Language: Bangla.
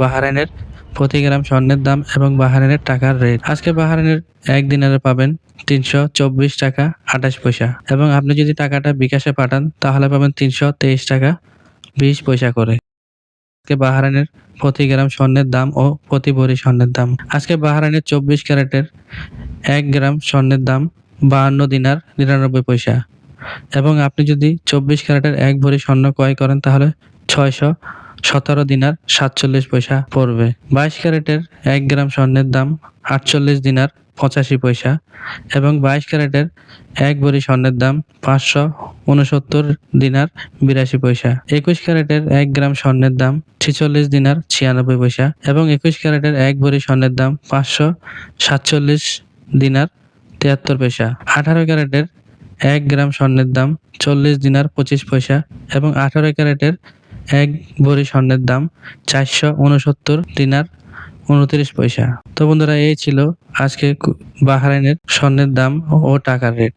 বাহারাইনের প্রতি গ্রাম স্বর্ণের দাম এবং বাহারাইনের টাকার রেট আজকে বাহারাইনের এক দিনারে পাবেন তিনশো চব্বিশ টাকা আঠাশ পয়সা এবং আপনি যদি টাকাটা বিকাশে পাঠান, তাহলে পাবেন তিনশো তেইশ টাকা বিশ পয়সা করে। আজকে বাহারাইনের প্রতি গ্রাম স্বর্ণের দাম ও প্রতি ভরি স্বর্ণের দাম। আজকে বাহারাইনের চব্বিশ ক্যারেটের এক গ্রাম স্বর্ণের দাম বাহান্ন দিনার নিরানব্বই পয়সা এবং আপনি যদি চব্বিশ ক্যারেটের এক ভরি স্বর্ণ ক্রয় করেন, তাহলে ছয়শো সতেরো দিনার সাতচল্লিশ পয়সা পড়বে। বাইশ ক্যারেটের এক গ্রাম স্বর্ণের দাম আটচল্লিশ দিনার পঁচাশি পয়সা এবং বাইশ ক্যারেটের এক ভরি স্বর্ণের দাম পাঁচশো উনসত্তর দিনার বিরাশি পয়সা। একুশ ক্যারেটের এক গ্রাম স্বর্ণের দাম ছেচল্লিশ দিনার ছিয়ানব্বই পয়সা এবং একুশ ক্যারেটের এক ভরি স্বর্ণের দাম পাঁচশো সাতচল্লিশ দিনার তিয়াত্তর পয়সা। আঠারো ক্যারেটের এক গ্রাম স্বর্ণের দাম চল্লিশ দিনার পঁচিশ পয়সা এবং আঠারো ক্যারেটের এক ভরি স্বর্ণের দাম চারশো উনসত্তর দিনার উনত্রিশ পয়সা। তো বন্ধুরা, এই ছিল আজকে বাহরাইনের স্বর্ণের দাম ও টাকার রেট।